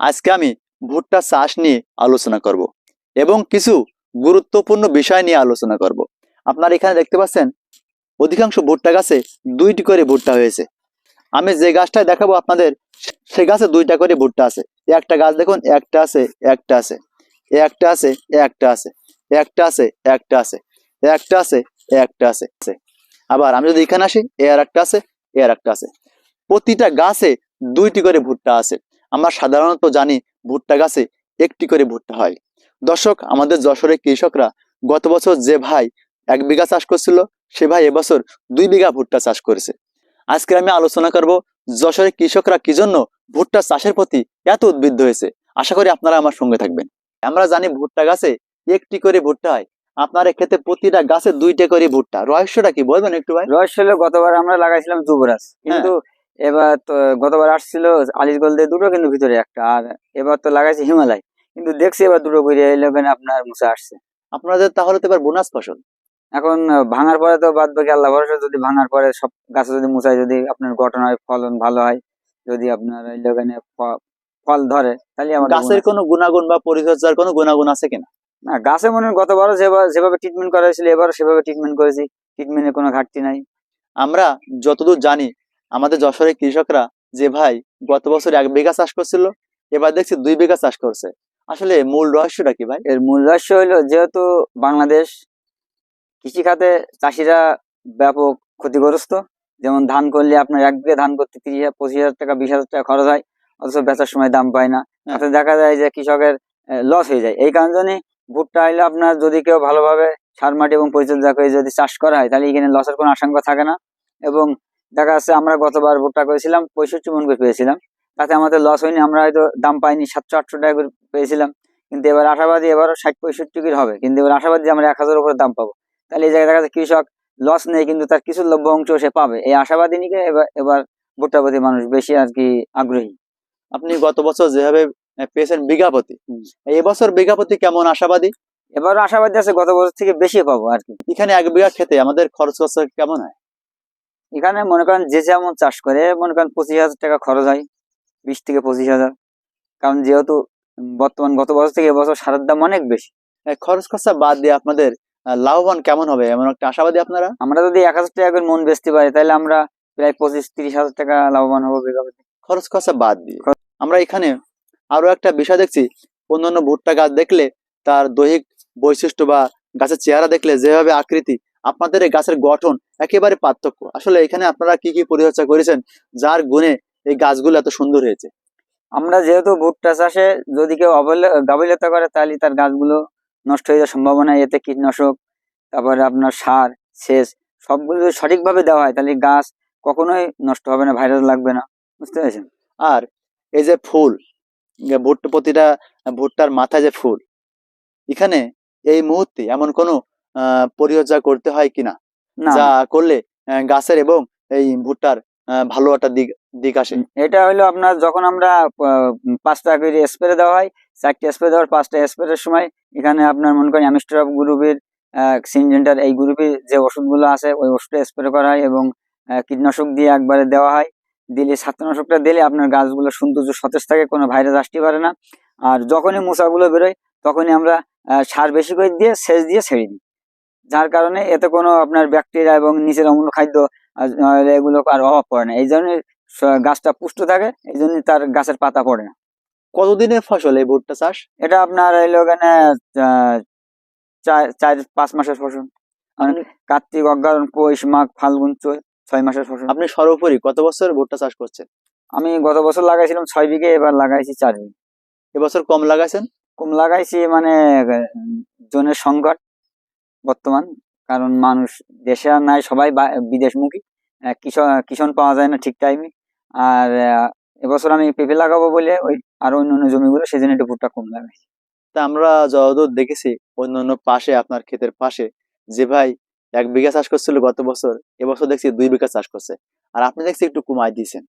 আজকে আমি ভুট্টা চাষ নিয়ে আলোচনা করব এবং কিছু গুরুত্বপূর্ণ বিষয় নিয়ে আলোচনা করব। আপনারা এখানে দেখতে পাচ্ছেন, অধিকাংশ ভুট্টা গাছে দুইটি করে ভুট্টা হয়েছে। আমি যে গাছটা দেখাবো আপনাদের, সে গাছে দুইটা করে ভুট্টা আছে। একটা গাছ দেখুন, একটা আছে একটা আছে। একটা আছে একটা আছে। একটা আছে একটা আছে। একটা আছে একটা আছে। আবার আমি যদি এখানে আসি, এ আর একটা আছে, এ আর একটা আছে। প্রতিটা গাছে দুইটি করে ভুট্টা আছে। আমরা সাধারণত জানি ভুট্টা গাছে একটি করে ভুট্টা হয়। দর্শক আমাদের যশোরের কৃষকরা গত বছর যে ভাই এক বিঘা চাষ করছিল সে ভাই এবছর দুই বিঘা ভুট্টা চাষ করেছে। আজকে আমি আলোচনা করব যশোরের কৃষকরা কি জন্য ভুট্টা চাষের প্রতি এত উদ্বুদ্ধ হয়েছে। আশা করি আপনারা আমার সঙ্গে থাকবেন। আমরা জানি ভুট্টা গাছে একটি করে ভুট্টা হয়। আপনার ক্ষেত্রে প্রতিটা গাছে দুইটা করে ভুট্টা। রহস্যটা কি বলবেন একটু ভাই? রস হলো গতবার আমরা লাগাইছিলাম যুবরাজ। কিন্তু এবার তো গতবার আসছিল আলিশ গোলদে দুটো কিন্তু ভিতরে একটা আর এবার তো লাগাইছি হিমালয়। কিন্তু দেখছি এবার দুটো করে ইলেভেন আপনার মুছে আসছে। আপনাদের তাহলে তো এবার বোনাস ফসল এখন ভাঙার পরে তো বাদ বাকি আল্লাহ ভরসা যদি ভাঙার পরে সব গাছে যদি মুছায় যদি আপনার গঠন হয় ফলন ভালো হয় যদি আপনার ইলেভেনে ফল ধরে তাহলে আমার গাছের কোনো গুণাগুণ বা পরিচর্যার কোনো গুণাগুণ আছে কিনা? না গাছে মনে হয় গতবারও যেভাবে যেভাবে ট্রিটমেন্ট করা হয়েছিল এবারও সেভাবে ট্রিটমেন্ট করেছি ট্রিটমেন্টের কোনো ঘাটতি নাই। আমরা যতদূর জানি আমাদের যশোরের কৃষকরা যে ভাই গত বছর এক বিঘা চাষ করছিল এবার দেখছি দুই বিঘা চাষ করছে। আসলে মূল রহস্যটা কি ভাই? এর মূল রহস্য হলো যেহেতু বাংলাদেশ কৃষিখাতে চাষিরা ব্যাপক ক্ষতিগ্রস্ত যেমন ধান করলে আপনার এক বিঘা ধান করতে তিরিশ হাজার পঁচিশ হাজার টাকা বিশ হাজার টাকা খরচ হয় অথচ বেচার সময় দাম পায় না। হ্যাঁ। তাতে দেখা যায় যে কৃষকের লস হয়ে যায়। এই কারণে ভুট্টা হইলে আপনার যদি কেউ ভালোভাবে সার মাটি এবং পরিচর্যা করে যদি চাষ করা হয় তাহলে এখানে লসের কোনো আশঙ্কা থাকে না। এবং দেখা যাচ্ছে আমরা গতবার ভুট্টা করেছিলাম পঁয়ষট্টি মন করে পেয়েছিলাম। তাতে আমাদের লস হয়নি আমরা হয়তো দাম পাইনি সাতশো আটশো টাকা করে পেয়েছিলাম। কিন্তু এবার আশাবাদী এবারও ষাট পঁয়ষট্টি করে হবে। কিন্তু এবার আশাবাদী আমরা এক হাজার উপরে দাম পাবো। তাহলে এই জায়গায় দেখা যাচ্ছে কৃষক লস নেই কিন্তু তার কিছু লভ্য অংশ সে পাবে। এই আশাবাদী নিকে এবার এবার ভুট্টা প্রতি মানুষ বেশি আর কি আগ্রহী। আপনি গত বছর যেভাবে পেয়েছেন বিঘাপতি হুম। এই বছর বিঘাপতি কেমন আশাবাদী? এবার আশাবাদী আছে গত বছর থেকে বেশি পাবো আর কি। এখানে এক বিঘা খেতে আমাদের খরচ খরচ কেমন হয়? এখানে মনে করেন যে যেমন চাষ করে মনে করেন পঁচিশ হাজার টাকা খরচ হয় বিশ থেকে পঁচিশ হাজার। কারণ যেহেতু বর্তমান গত বছর থেকে এবছর সারের দাম অনেক বেশি। খরচ খরচা বাদ দিয়ে আপনাদের লাভবান কেমন হবে? এমন একটা আশাবাদী আপনারা? আমরা যদি এক হাজার টাকা করে মন বেচতে পারি তাহলে আমরা প্রায় পঁচিশ তিরিশ হাজার টাকা লাভবান হব খরচ খরচা বাদ দিয়ে। আমরা এখানে আরও একটা বিষয় দেখছি অন্যান্য ভুট্টা গাছ দেখলে তার দৈহিক বৈশিষ্ট্য বা গাছের চেহারা দেখলে যেভাবে আকৃতি আপনাদের এই গাছের গঠন একেবারে পার্থক্য। আসলে এখানে আপনারা কি কি পরিচর্যা করেছেন? যার গুণে এই গাছগুলো এত সুন্দর হয়েছে। আমরা যেহেতু ভুট্টা চাষে যদি কেউ গাফিলতা করে তাহলে তার গাছগুলো নষ্ট হয়ে যাওয়ার সম্ভাবনা এতে কীটনাশক তারপরে আপনার সার সেচ সবগুলো যদি সঠিকভাবে দেওয়া হয় তাহলে গাছ কখনোই নষ্ট হবে না ভাইরাস লাগবে না। বুঝতে পেরেছেন? আর এই যে ফুল যে ভুট্টা প্রতিটা ভুট্টার মাথায় যে ফুল এখানে এই মুহূর্তে এমন কোনো পরিচর্যা করতে হয় কিনা? যা করলে গাছের এবং এই ভুট্টার ভালো একটা দিক দিক আসে। এটা হলো আপনার যখন আমরা পাঁচটা করে স্প্রে দেওয়া হয় চারটে স্প্রে দেওয়ার পাঁচটা স্প্রের সময় এখানে আপনার মনে করেন অ্যামিস্ট্রপ গ্রুপের সিনজেন্টার এই গ্রুপের যে ওষুধগুলো আছে ওই ওষুধটা স্প্রে করা হয় এবং কীটনাশক দিয়ে একবারে দেওয়া হয়। দিলে ছাত্রনাশকটা দিলে আপনার গাছগুলো সৌন্দর্য সতেজ থাকে কোনো ভাইরাস আসতে পারে না। আর যখনই মশাগুলো বেরোয় তখনই আমরা সার বেশি করে দিয়ে সেচ দিয়ে ছেড়ে দিই। যার কারণে এতে কোনো আপনার ব্যাকটেরিয়া এবং নিচের অন্য খাদ্য এগুলো আর অভাব পড়ে না। এই জন্য গাছটা পুষ্ট থাকে এই জন্য তার গাছের পাতা পড়ে না। কতদিনের ফসল এই ভুট্টা চাষ? এটা আপনার ওখানে আহ, চার পাঁচ মাসের ফসল। মানে কার্তিক অজ্ঞায়ন পৌষ মাঘ ফাল্গুন ছয় মাসের ফসল। আপনি সর্বোপরি কত বছর ভুট্টা চাষ করছেন? আমি গত বছর লাগাইছিলাম ছয় বিঘে এবার লাগাইছি চার বিঘে। এবছর কম লাগাইছেন? কম লাগাইছি মানে জনের সংকট। বর্তমান কারণ মানুষ দেশে আর নাই সবাই বিদেশমুখী। কিষণ পাওয়া যায় না ঠিক টাইমে আর এবছর আমি পেঁপে লাগাবো বলে ওই আর অন্য অন্য জমিগুলো সেই জন্য একটু ভুট্টা কম লাগাইছি তা আমরা যতদূর দেখেছি অন্য অন্য পাশে আপনার ক্ষেতের পাশে যে ভাই এক বিঘা চাষ করছিল গত বছর এবছর দেখছি দুই বিঘা চাষ করছে। আর আপনি দেখছি একটু কমাই দিয়েছেন।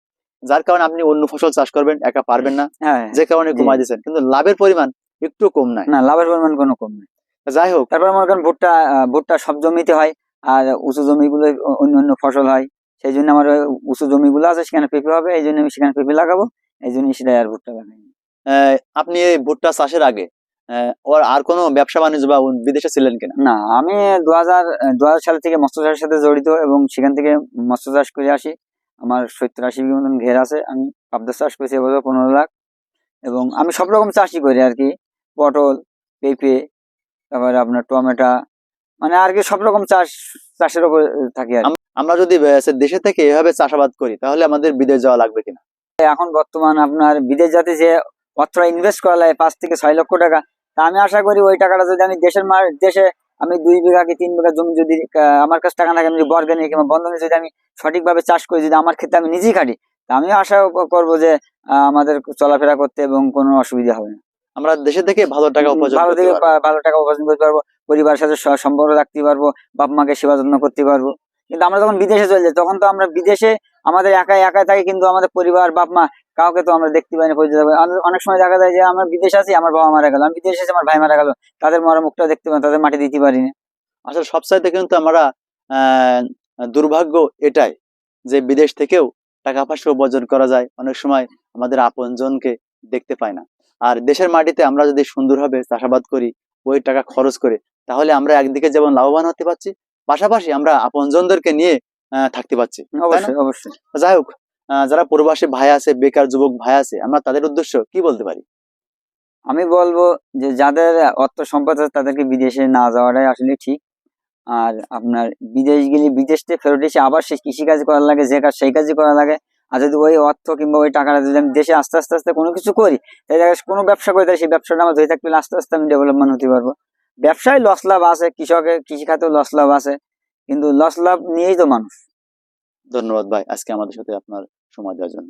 যার কারণে আপনি অন্য ফসল চাষ করবেন একা পারবেন না। হ্যাঁ যে কারণে জি। কমাই দিয়েছেন। কিন্তু লাভের পরিমাণ একটু কম নাই। না লাভের পরিমাণ কোনো কম নেই। যাই হোক। তারপরে মনে করেন ভুট্টা ভুট্টা সব জমিতে হয় আর উঁচু জমিগুলো অন্য অন্য ফসল হয়। সেই জন্য আমার উঁচু জমিগুলো আছে সেখানে পেঁপে হবে এই জন্য আমি সেখানে পেঁপে লাগাবো এই জন্য সেটাই আর ভুট্টা লাগাই আপনি এই ভুট্টা চাষের আগে ওর আর কোনো ব্যবসা বাণিজ্য বা বিদেশে ছিলেন কিনা? না আমি দু হাজার দু হাজার সাল থেকে মৎস্য চাষের সাথে জড়িত এবং সেখান থেকে মৎস্য চাষ করে আসি। আমার সত্তর আশি বিঘা মতন ঘের আছে আমি পাবদা চাষ করেছি এবছর পনেরো লাখ। এবং আমি সব রকম চাষই করি আর কি পটল পেঁপে তারপরে আপনার টমেটো মানে আর কি সব রকম চাষ চাষের উপর থাকি আর আমরা যদি দেশে থেকে এভাবে চাষাবাদ করি তাহলে আমাদের বিদেশ যাওয়া লাগবে কিনা? এখন বর্তমান আপনার বিদেশ যাতে যে অর্থ ইনভেস্ট করা লাগে পাঁচ থেকে ছয় লক্ষ টাকা তা আমি আশা করি ওই টাকাটা যদি আমি দেশের মার দেশে আমি দুই বিঘা কি তিন বিঘা জমি যদি আমার কাছে টাকা থাকে আমি যদি বর্গানিক কিংবা বন্ধনে যদি আমি সঠিকভাবে চাষ করি যদি আমার ক্ষেত্রে আমি নিজেই খাটি তা আমি আশা করব যে আমাদের চলাফেরা করতে এবং কোনো অসুবিধা হবে না। আমরা দেশে থেকে ভালো টাকা উপার্জন ভালো থেকে ভালো টাকা উপার্জন করতে পারব পরিবারের সাথে সম্পর্ক রাখতে পারব বাপ মাকে সেবা যত্ন করতে পারব। কিন্তু আমরা যখন বিদেশে চলে যাই তখন তো আমরা বিদেশে আমাদের একাই একাই থাকি কিন্তু আমাদের পরিবার বাপ মা কাউকে তো আমরা দেখতে পাই না পরিচিত পাই না। আমাদের অনেক সময় দেখা যায় যে আমরা বিদেশে আছি আমার বাবা মারা গেল আমি বিদেশে আছি আমার ভাই মারা গেল তাদের মরা মুখটা দেখতে পাই না, তাদের মাটি দিতে পারি না। আসলে সবচাইতে কিন্তু আমরা আহ, দুর্ভাগ্য এটাই যে বিদেশ থেকেও টাকা পয়সা উপার্জন করা যায় অনেক সময় আমাদের আপনজনকে দেখতে পায় না। আর দেশের মাটিতে আমরা যদি সুন্দরভাবে চাষাবাদ করি ওই টাকা খরচ করে তাহলে আমরা একদিকে যেমন লাভবান হতে পারছি পাশাপাশি আমরা আপনজনদেরকে নিয়ে থাকতে পারছি। অবশ্যই অবশ্যই। যাই হোক যারা প্রবাসী ভাই আছে বেকার যুবক ভাই আছে আমরা তাদের উদ্দেশ্য কি বলতে পারি? আমি বলব যে যাদের অর্থ সম্পদ আছে তাদেরকে বিদেশে না যাওয়াটাই আসলে ঠিক। আর আপনার বিদেশ গেলে বিদেশ থেকে ফেরত এসে আবার সেই কৃষিকাজ করা লাগে যে কাজ সেই কাজই করা লাগে। আর যদি ওই অর্থ কিংবা ওই টাকাটা যদি আমি দেশে আস্তে আস্তে আস্তে কোনো কিছু করি তাই দেখা কোনো ব্যবসা করি, তাহলে সেই ব্যবসাটা আমার ধরে থাকলে আস্তে আস্তে আমি ডেভেলপমেন্ট হতে পারব। ব্যবসায় লস লাভ আছে কৃষকের কৃষিখাতেও লস লাভ আছে, কিন্তু লস লাভ নিয়েই তো মানুষ। ধন্যবাদ ভাই, আজকে আমাদের সাথে আপনার সময় দেওয়ার জন্য।